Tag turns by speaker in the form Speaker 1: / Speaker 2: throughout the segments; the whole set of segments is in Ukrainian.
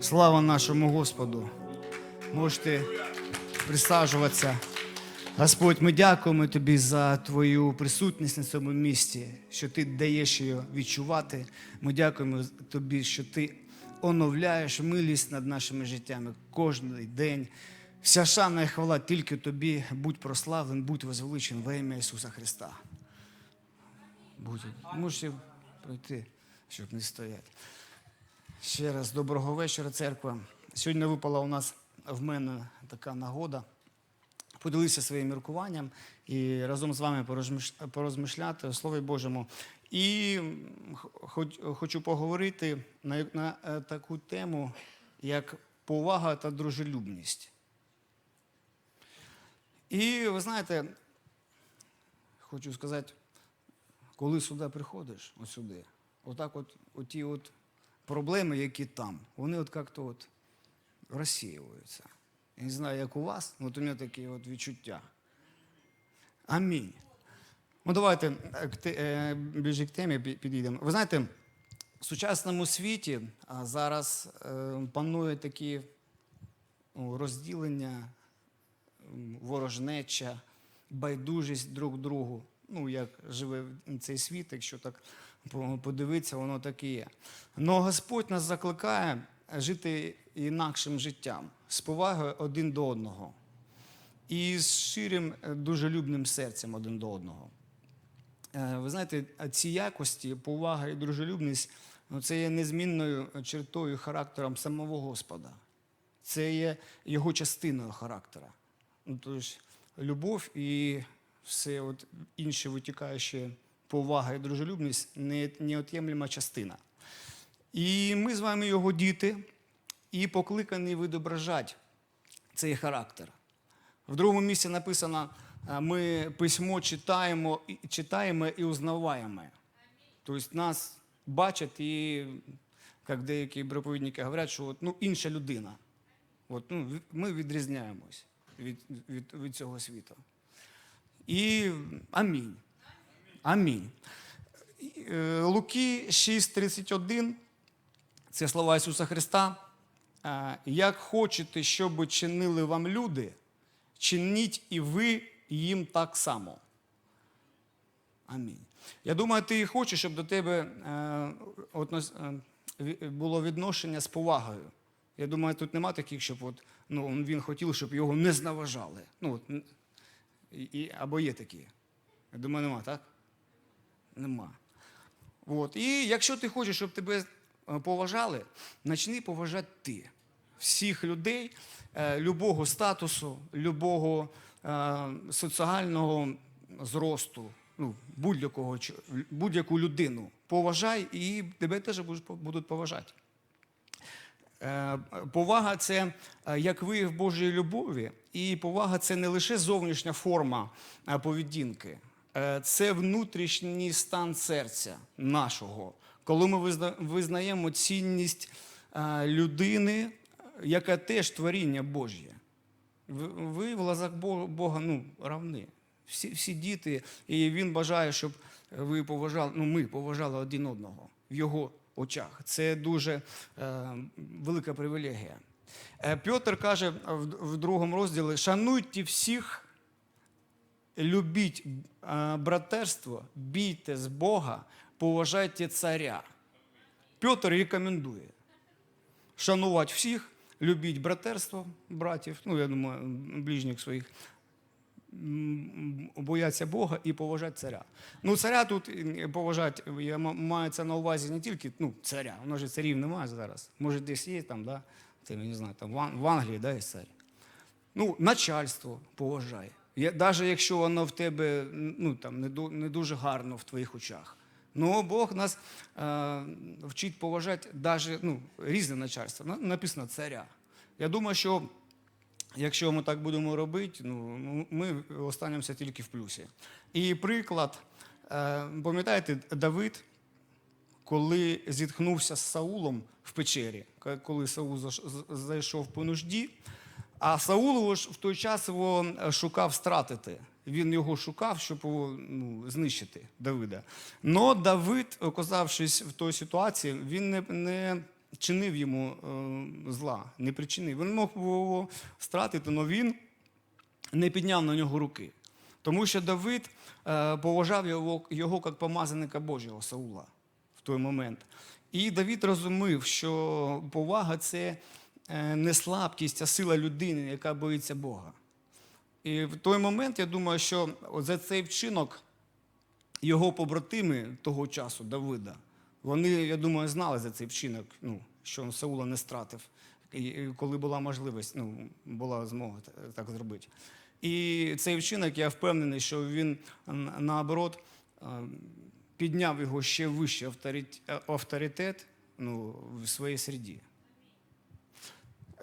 Speaker 1: Слава нашому Господу. Можете присаджуватися. Господь, ми дякуємо Тобі за Твою присутність на цьому місці, що Ти даєш її відчувати. Ми дякуємо Тобі, що Ти оновляєш милість над нашими життями кожен день. Вся шана і хвала тільки Тобі. Будь прославлен, будь возвеличен во ім'я Ісуса Христа. Будь. Можете пройти, щоб не стояти. Ще раз доброго вечора, церква. Сьогодні випала у нас в мене така нагода поділитися своїм міркуванням і разом з вами порозмиш- порозмишляти у Слові Божому. І хочу поговорити на, е, таку тему, як повага та дружелюбність. І ви знаєте, хочу сказати, коли сюди приходиш, от отак от, оті от проблеми, які там, вони от як-то от розсіюються. Я не знаю, як у вас, але от у мене такі от відчуття. Амінь. Ну, давайте е, е, ближче к темі підійдемо. Ви знаєте, в сучасному світі зараз е, панує такі ну, розділення, ворожнеча, байдужість друг другу. Ну, як живе цей світ, якщо так подивитися, воно так і є. Но Господь нас закликає жити інакшим життям, з повагою один до одного і з ширим е, дружелюбним серцем один до одного. Е, Ви знаєте, ці якості, повага і дружелюбність, ну, це є незмінною чертою характером самого Господа. Це є його частиною характера. Ну, тож, любов і все от інше витікаюче повага і дружелюбність не- неот'ємлема частина. І ми з вами його діти, і покликані відображати цей характер. В другому місці написано: е, ми письмо читаємо, читаємо і узнаваємо. Тобто нас бачать, і як деякі проповідники говорять, що ну, інша людина. От, ну, ми відрізняємось від, від, від цього світу. І амінь. Амінь. Е, Луки 6,31 це слова Ісуса Христа. Е, Як хочете, щоб чинили вам люди, чиніть і ви їм так само. Амінь. Я думаю, ти хочеш, щоб до тебе е, було відношення з повагою. Я думаю, тут нема таких, щоб от, ну, він хотів, щоб його не зневажали. Ну, і, або є такі. Я думаю, нема, так? Нема. От. І якщо ти хочеш, щоб тебе е, поважали, почни поважати ти. Всіх людей, е, любого статусу, любого е, соціального зросту, ну, будь-якого будь-яку людину. Поважай і тебе теж будуть- поважати. Повага це як вияв Божої любові, і повага це не лише зовнішня форма поведінки, це внутрішній стан серця нашого, коли ми визнаємо цінність е, людини, яка теж творіння Божє. Ви, в глазах Бога, ну, равні. Всі, всі діти, і він бажає, щоб ви поважали, ну ми поважали один одного в його очах. Це дуже е, велика привілегія. Е, Петр каже в, в другому розділі: шануйте всіх, любіть е, братерство, бійте з Бога, поважайте царя. Петр рекомендує шанувати всіх, любіть братерство братів, ну, я думаю, ближніх своїх, бояться Бога і поважати царя. Ну, царя тут е, поважати, я м- на увазі не тільки ну, царя, нас же царів немає зараз. Може, десь є там, да? Це, я не знаю, там в Англії да, є цар. Ну, начальство поважай. Навіть якщо воно в тебе ну, там, не, дуже гарно в твоїх очах. Ну, Бог нас е, вчить поважати навіть ну, різне начальство. Написано царя. Я думаю, що якщо ми так будемо робити, ну, ми останемося тільки в плюсі. І приклад, е, пам'ятаєте, Давид, коли зіткнувся з Саулом в печері, коли Саул зайшов по нужді, а Саул в той час його е, шукав стратити. Він його шукав, щоб ну, знищити Давида. Но Давид, оказавшись в той ситуації, він не, не чинив йому е, зла, не причинив. Він мог його стратити, але він не підняв на нього руки. Тому що Давид е, поважав його, його як помазаника Божого Саула в той момент. І Давид розумів, що повага це не слабкість, а сила людини, яка боїться Бога. І в той момент я думаю, що за цей вчинок його побратими того часу, Давида, вони, я думаю, знали за цей вчинок, ну, що Саула не стратив, і, коли була можливість, ну, була змога так зробити. І цей вчинок, я впевнений, що він наоборот е, підняв його ще вище е, авторитет ну, в своїй середі.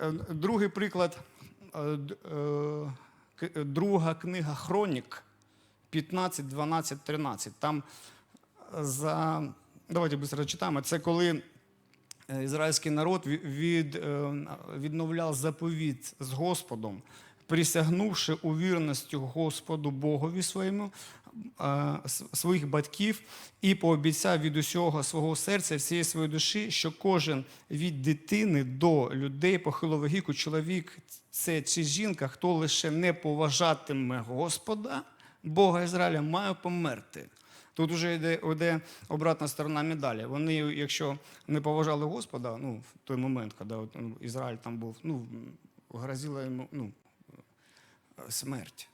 Speaker 1: Е, Другий приклад, е, е, друга книга Хронік 15, 12, 13. Там за. Давайте швидко читаємо. Це коли ізраїльський народ від, відновляв заповіт з Господом, присягнувши у вірності Господу Богові своєму, своїх батьків, і пообіцяв від усього свого серця, всієї своєї душі, що кожен від дитини до людей похилого віку, чоловік це чи жінка, хто лише не поважатиме Господа, Бога Ізраїля, має померти. Тут вже йде, йде обратна сторона медалі. Вони, якщо не поважали Господа, ну, в той момент, коли ну, Ізраїль там був, ну, грозила йому ну, смерть.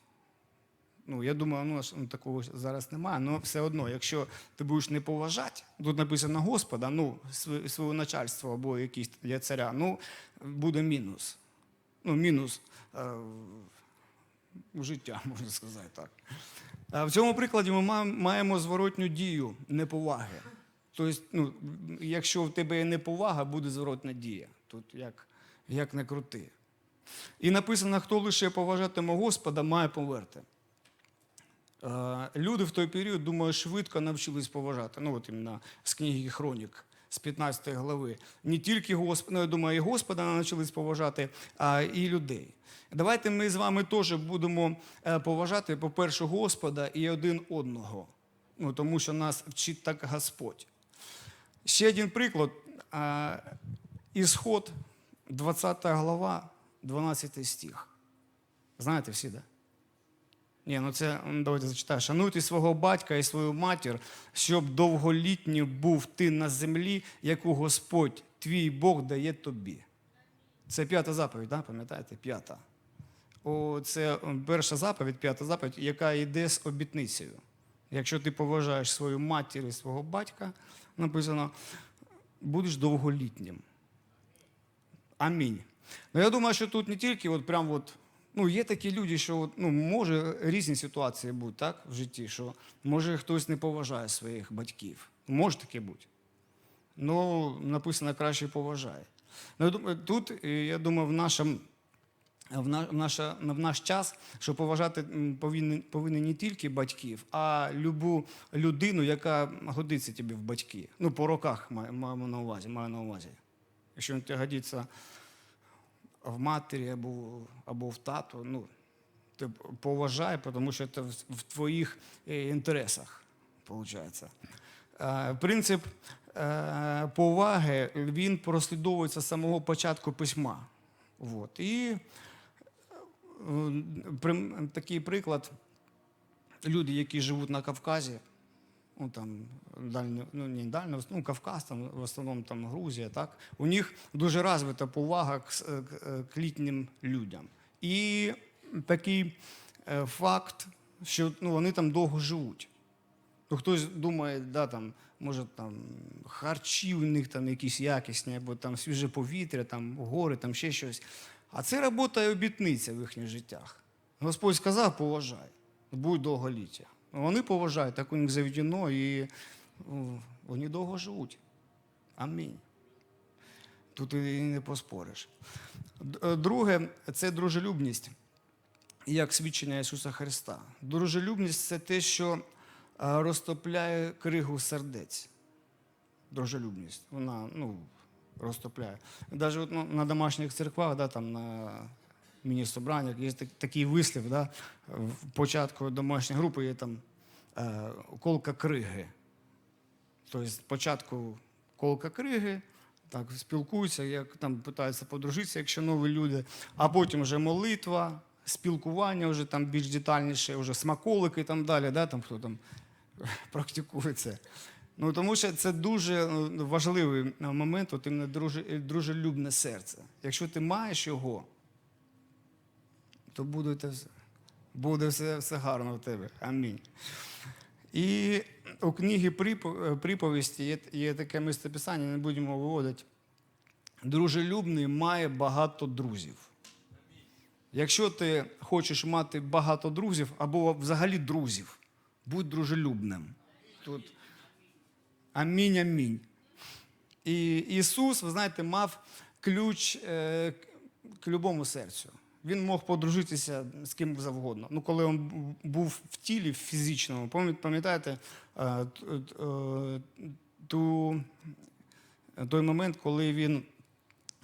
Speaker 1: Ну, я думаю, ну, ну, такого зараз немає, але все одно, якщо ти будеш не поважати, тут написано Господа, ну, своє, начальство або якийсь для царя, ну, буде мінус. Ну, мінус е, життя, можна сказати так. В цьому прикладі ми маємо зворотню дію неповаги. Тобто, ну, якщо в тебе є неповага, буде зворотна дія. Тут як, як не крути. І написано, хто лише поважатиме Господа, має поверти. Е, Люди в той період, думаю, швидко навчились поважати. Ну, от іменно з книги Хронік, з 15 глави. Не тільки Господа, ну, я думаю, і Господа навчились поважати, а і людей. Давайте ми з вами теж будемо е, поважати, по-перше, Господа і один одного. Ну, тому що нас вчить так Господь. Ще один приклад. Е, Ісход, 20 глава, 12 стих. Знаєте всі, так? Да? Ні, ну це давайте зачитаю. Шануйте свого батька і свою матір, щоб довголітнім був ти на землі, яку Господь, твій Бог, дає тобі. Це п'ята заповідь, да? пам'ятаєте? П'ята. О, це перша заповідь, п'ята заповідь, яка йде з обітницею. Якщо ти поважаєш свою матір і свого батька, написано, будеш довголітнім. Амінь. Ну, я думаю, що тут не тільки от прям от, ну, є такі люди, що ну, може різні ситуації бути так, в житті, що може хтось не поважає своїх батьків. Може таке бути. Ну, написано, краще поважає. Ну, тут, е, я думаю, в нашому. В, на, в, наш час, що поважати повинні, повинні не тільки батьків, а любу людину, яка годиться тобі в батьки. Ну, по роках маю, на увазі, маю на увазі. Якщо він тебе годиться в матері або, або в тату, ну, ти поважай, тому що це в, твоїх е, інтересах, виходить. Е, Принцип е, поваги він прослідовується з самого початку письма. Вот. І такий приклад, люди, які живуть на Кавказі, ну там дальньо, ну не дально, ну Кавказ, там в основному там Грузія, так у них дуже розвита повага к, к, е, к літнім людям. І такий е, факт, що ну, вони там довго живуть. То хтось думає, да, там, може там харчі у них там якісь якісні, або там свіже повітря, там гори, там ще щось. А це робота і обітниця в їхніх життях. Господь сказав, поважай, будь довголіття. Вони поважають, так у них заведено, і ну, вони довго живуть. Амінь. Тут і не поспориш. Е, Друге, це дружелюбність, як свідчення Ісуса Христа. Дружелюбність це те, що е, розтопляє кригу сердець. Дружелюбність. Вона ну, розтопляє. Навіть ну, на домашніх церквах, да, там, на міні-собраннях є такий вислів. Да, в початку домашньої групи є там е, колка криги. Тобто спочатку колка криги, так спілкуються, як там питаються подружитися, якщо нові люди, а потім вже молитва, спілкування вже там більш детальніше, вже смаколики і там далі, да, там хто там практикує це. Ну, тому що це дуже е, важливий момент, от дружелюбне серце. Якщо ти маєш його, то буде, все, буде все, все гарно в тебе. Амінь. І у книгі е, приповісті є, є таке місцеписання, не будемо виводити. Дружелюбний має багато друзів. Якщо ти хочеш мати багато друзів або взагалі друзів, будь дружелюбним. Тут амінь, амінь. І Ісус, ви знаєте, мав ключ е, к любому серцю. Він мог подружитися з ким завгодно. Ну, коли він був в тілі в фізичному, пам'ятаєте е, е, ту, той момент, коли він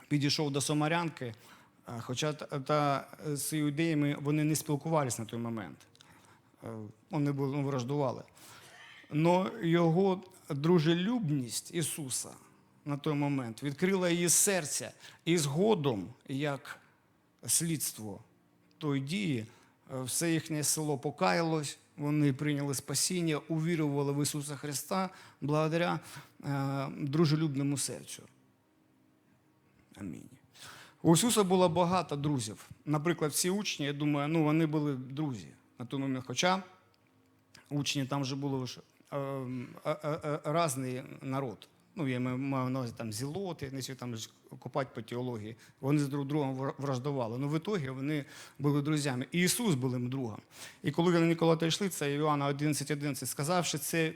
Speaker 1: підійшов до Самарянки, е, хоча та, з іудеями вони не спілкувалися на той момент. Е, Вони були ну, враждували. Но його дружелюбність Ісуса на той момент відкрила її серце. І згодом, як слідство тої дії, е, все їхнє село покаялось, вони прийняли спасіння, увірували в Ісуса Христа благодаря е, дружелюбному серцю. Амінь. У Ісуса було багато друзів. Наприклад, всі учні, я думаю, ну вони були друзі на той момент. Хоча учні там вже було ж е, е, е, е, різний народ. Ну, я маю на увазі там зілоти, не там копати по теології. Вони з друг другом враждували. Ну, в ітогі вони були друзями. І Ісус був їм другом. І коли вони Нікола йшли, це Іоанна 11.11, сказавши це, е,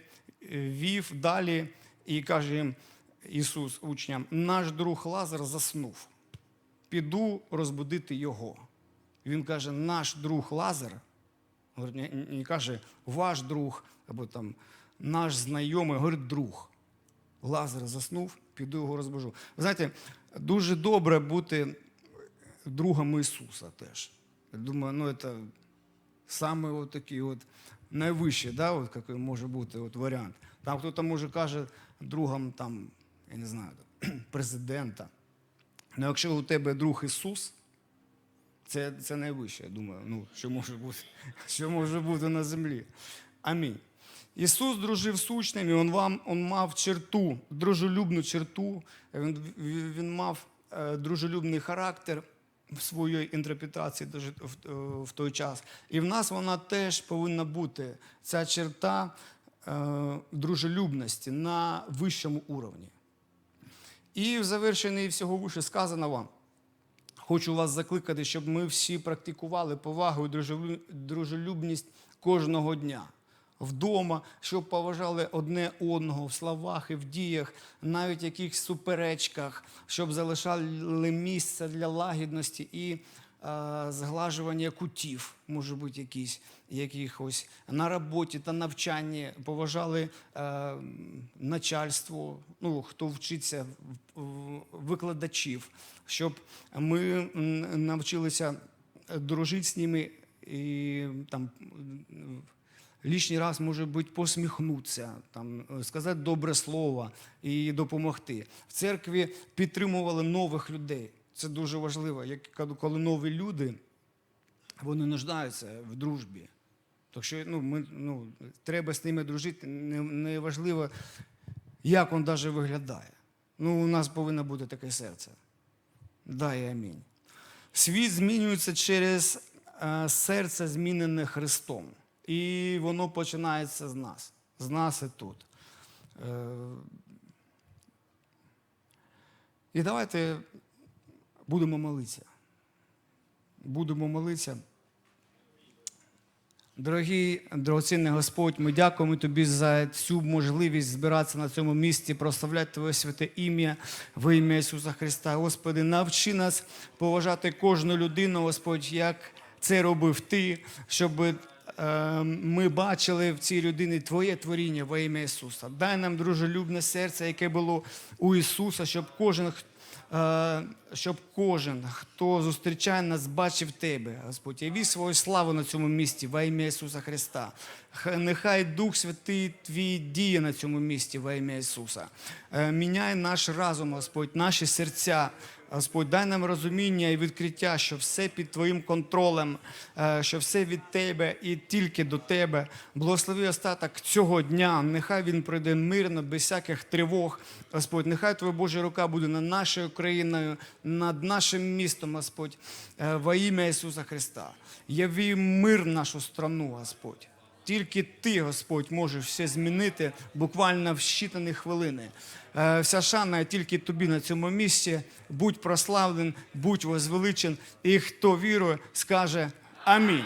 Speaker 1: вів далі і каже їм Ісус учням: наш друг Лазар заснув. Піду розбудити його. Він каже, наш друг Лазар, не каже ваш друг, або там наш знайомий, говорить друг. Лазар заснув, піду його розбужу. Ви знаєте, дуже добре бути другом Ісуса теж. Я думаю, ну це саме такий от найвищий, да, от який може бути от варіант. Там хтось може каже другом там, я не знаю, президента. Ну, якщо у тебе друг Ісус, це, це найвище, я думаю, ну, що може бути, що може бути на землі. Амінь. Ісус дружив з учнями, він, вам, він мав черту, дружелюбну черту, він, він мав е, дружелюбний характер в своїй інтерпретації в той час. І в нас вона теж повинна бути, ця черта е, дружелюбності на вищому уровні. І в завершенні всього вище сказано вам. Хочу вас закликати, щоб ми всі практикували повагу і дружелюбність кожного дня. Вдома, щоб поважали одне одного в словах і в діях, навіть в якихось суперечках, щоб залишали місце для лагідності і е, зглажування кутів, може бути, якісь, якихось на роботі та навчанні, поважали е, начальство, ну, хто вчиться, викладачів, щоб ми навчилися дружити з ними і там. Лишній раз, може бути, посміхнутися, там, е, сказати добре слово і допомогти. В церкві підтримували нових людей. Це дуже важливо. Як коли нові люди вони нуждаються в дружбі. Так що ну, ми, ну, треба з ними дружити. Не, не важливо, як він навіть виглядає. Ну, у нас повинно бути таке серце. Дай амінь. Світ змінюється через е, серце, змінене Христом. І воно починається з нас. З нас і тут. Е, і давайте будемо молитися. Будемо молитися. Дорогий дорогоцінний Господь, ми дякуємо Тобі за цю можливість збиратися на цьому місці, прославляти Твоє святе ім'я во ім'я Ісуса Христа. Господи, навчи нас поважати кожну людину, Господь, як це робив Ти, щоб ми бачили в цій людині Твоє творіння во ім'я Ісуса. Дай нам дружелюбне серце, яке було у Ісуса, щоб кожен, е, щоб кожен, хто зустрічає нас, бачив тебе, Господь. Яви свою славу на цьому місці во ім'я Ісуса Христа. Нехай Дух Святий Твій діє на цьому місці во ім'я Ісуса. Е, Міняй наш разум, Господь, наші серця. Господь, дай нам розуміння і відкриття, що все під Твоїм контролем, е, що все від Тебе і тільки до Тебе. Благослови остаток цього дня. Нехай він пройде мирно, без всяких тривог. Господь, нехай Твоя Божа рука буде над нашою країною, над нашим містом, Господь, е, во ім'я Ісуса Христа. Яви мир в нашу страну, Господь. Тільки ти, Господь, можеш все змінити буквально в щитані хвилини. Е, Вся шана тільки тобі на цьому місці. Будь прославлен, будь возвеличен, і хто вірує, скаже Амінь.